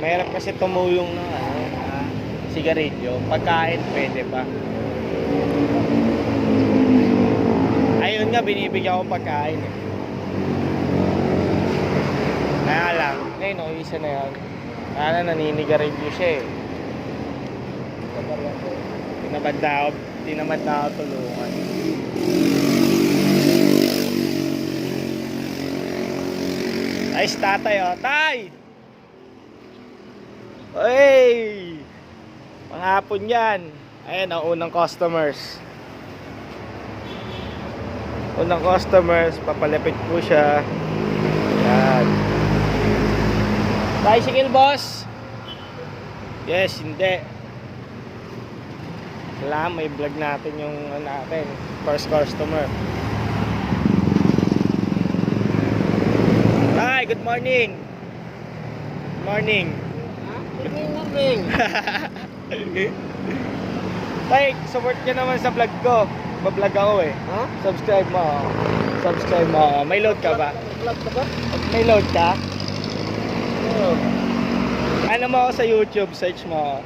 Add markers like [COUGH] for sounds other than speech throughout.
Mahirap kasi tumulong ng ano, ah, sigarilyo. Pagkain, pwede pa. Ayun nga, binibigyan ko pagkain eh. Kaya lang, ngayon, oh, isa na yan. Kaya na naninigarilyo siya eh. Tinamad na ako, tinamad na ako tulungan. Ay, si tatay oh. Tay! Hey! Panghapon yan. Ayan ang unang customers. Unang customers, papalapit po siya. Yan. Bicycle boss? Yes, hindi. Kailangan may vlog natin yung ano natin, first customer. Hi, good morning. Good morning. Morning. [LAUGHS] Tay, support ka naman sa vlog ko. Bablog ako eh. Ha? Subscribe mo. Subscribe mo. May load ka ba? Vlog ka ba? May load ka? Oo. Ano mo ako sa YouTube, search mo.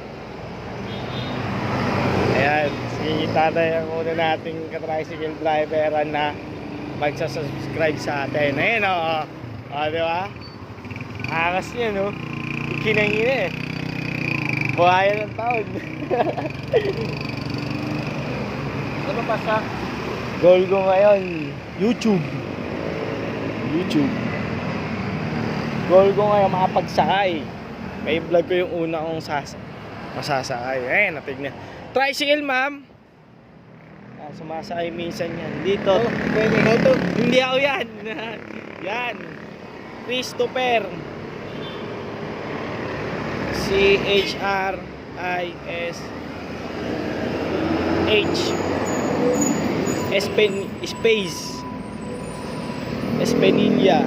Ayan, si tatay ang una nating ka-tricycle driver na magsasubscribe sa atin. Ayan o. Oh. O, di ba? Angas niya, no? Kinangina eh. Buhaya ng taon. Ano pa sa? Goal ko ngayon, YouTube. YouTube. Goal ko ngayon makapagsakay. May vlog ko yung una kong sas masasakay. Eh, natignan. Tricycle, ma'am. Ah, sumasakay minsan yan. Dito. Oh, pwede. Hindi ako yan. [LAUGHS] yan. Christopher. C-H-R-I-S H Espen Space Espenilla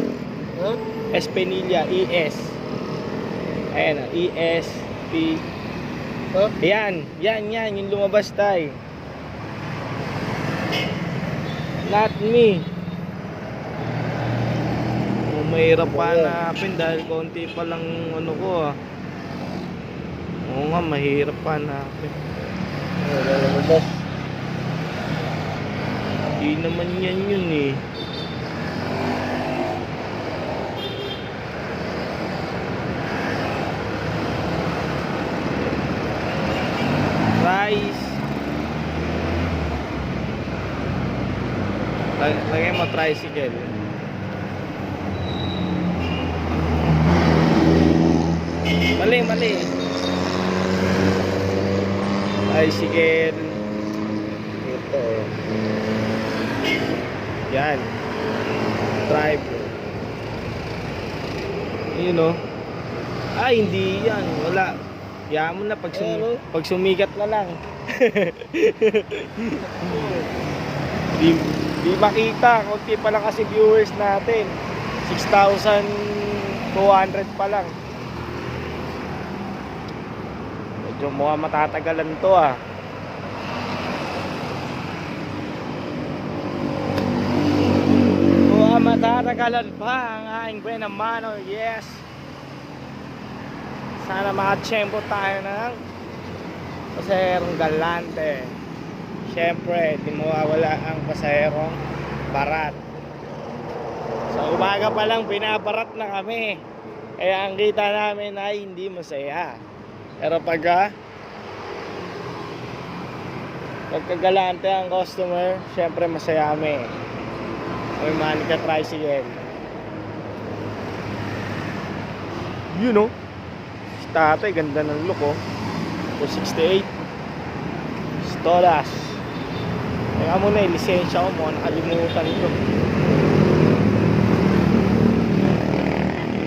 Ha? Espenilla E-S Ayan ah, E-S P Ha? Yan, yan, yan, yung lumabas tayo. Not me. Mahirap pa hanapin dahil konti pa lang ano ko ah. Nga, mahirap pa hanapin. Na lumabas? Hindi naman yan yun eh. Rice. Lag- Lagay mo tricycle. Mali, mali. Tricycle. Ito. oh. Yan. Drive. Yun o. Ay, hindi yan. Wala. Yan mo na pag, sum- oh. pag sumikat na lang. [LAUGHS] di, di makita. Kunti pa lang kasi viewers natin. 6,200 pa lang. Medyo mukhang matatagalan to ah. Mukhang matatagalan pa ang aking buena mano. Yes. Sana makatsyempo tayo ng pasaherong galante. Siyempre, di mawawala ang pasaherong barat. Sa umaga pa lang, binabarat na kami. Kaya ang kita namin ay hindi masaya. Pero pagka pagkagalante ang customer, syempre masaya kami. May money ka tricycle. You know, si tatay, ganda ng look oh. 268. Stolas. Kaya mo na, lisensya ko mo, nakalimutan ko.